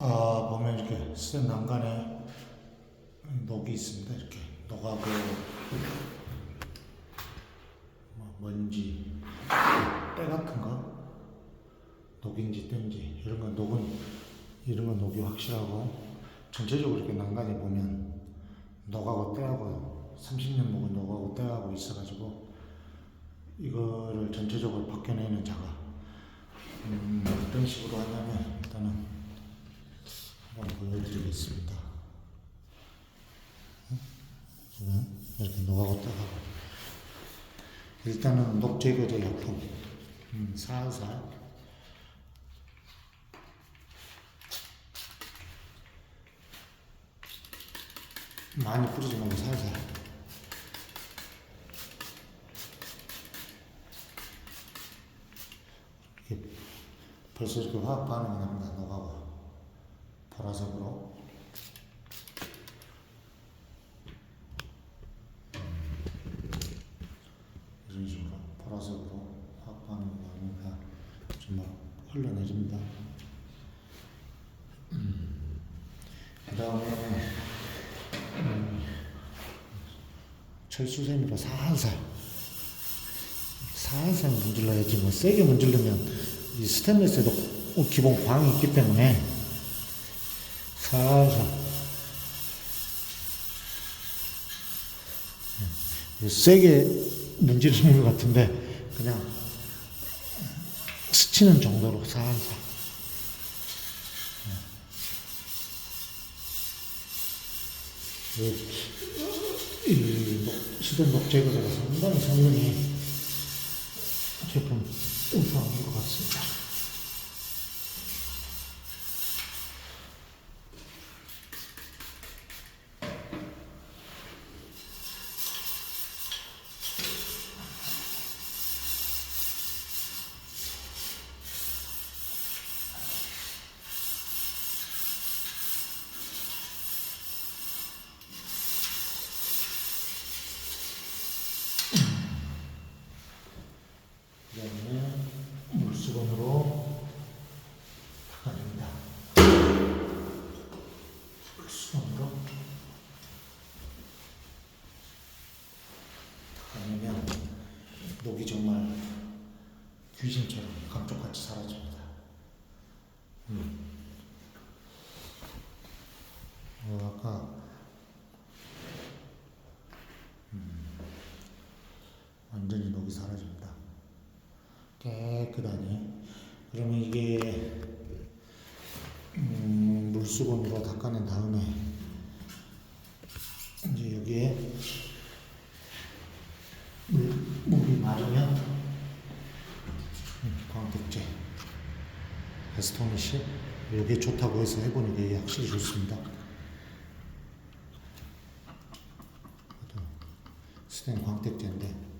아 보면 이렇게 스텐 난간에 녹이 있습니다. 이렇게 녹하고 뭐 먼지, 때 같은 거 녹인지 땐지 이런 건 녹은 이런 건 녹이 확실하고 전체적으로 이렇게 난간에 보면 녹하고 때하고 30년 묵은 녹하고 때하고 있어가지고 이거를 전체적으로 벗겨내는 작업 음, 어떤 식으로 하냐면 일단은 보여드리겠습니다. 응? 지금 이렇게 녹하고 떠가고 일단은 녹 제거제 약품 음, 살살 많이 뿌리지 말고 살살 벌써 이렇게 화학 반응이 납니다. 녹하고 보라색으로 이런 식으로 화학 반응이 나오니까 정말 흘러내립니다. 그 다음에 철수세미로 살살 살살 문질러야지 뭐 세게 문질르면 이 스테인리스에도 기본 광이 있기 때문에 살살 음, 세게 문지르는 것 같은데 그냥 스치는 정도로 살살 이, 이 녹- 수된 녹 제거제가 상당히 성능이 제품 우수한 것 같습니다. 그 다음에 물수건으로 닦아냅니다. 물수건으로 닦아내면 녹이 정말 귀신처럼 감쪽같이 사라집니다. 음. 어, 아까 음, 녹이 사라집니다. 깨끗하니 그러면 이게 음, 물수건으로 닦아낸 다음에 이제 여기에 물, 물이 마르면 음, 광택제 에스토니시 이게 좋다고 해서 해보니까 이게 확실히 좋습니다. 스텐 광택제인데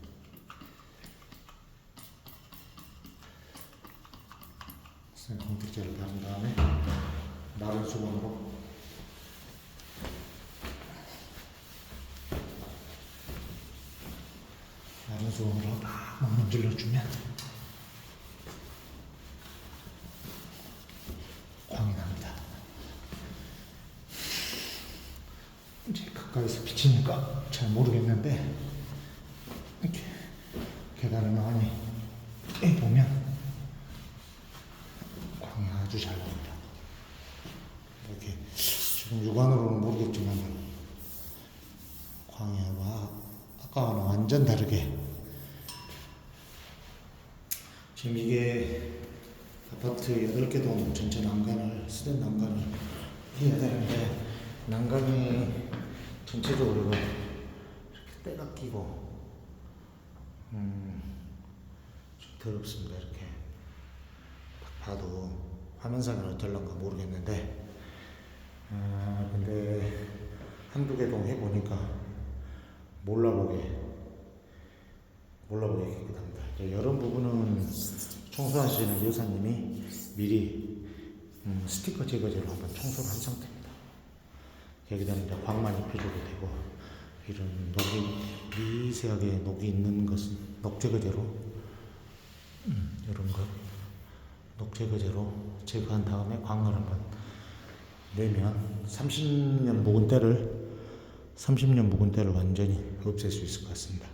공택제를 바른 다음에 마른 수건으로 마른 수건으로 막 문질러주면 광이 납니다. 이제 가까이서 비치니까 잘 모르겠는데 이렇게 계단을 많이 보면 광이 아주 잘 나옵니다. 이렇게 육안으로는 모르겠지만 광이 와 아까와는 완전 다르게 지금 이게 아파트 8개 동 전체 난간을 스된 난간을 해야 되는데 난간이 전체적으로 이렇게 때가 끼고 음, 좀 더럽습니다 이렇게. 딱 봐도 화면상에는 어떨런가 모르겠는데 아 근데 한두 개 동 해보니까 몰라보게 몰라보게 깨끗합니다. 여름 부분은 청소하시는 여사님이 미리 음, 스티커 제거제로 한번 청소를 한 상태입니다. 여기다는 이제 광만 입혀줘도 되고 이런 녹이 미세하게 녹이 있는 것은 녹 제거제로 음, 이런 거 녹 제거제로 제거한 다음에 광을 한번 내면 30년 묵은 때를 30년 묵은 때를 완전히 없앨 수 있을 것 같습니다.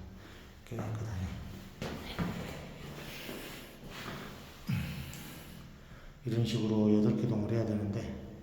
깨끗하네. 이런 식으로 여덟 개 동을 해야 되는데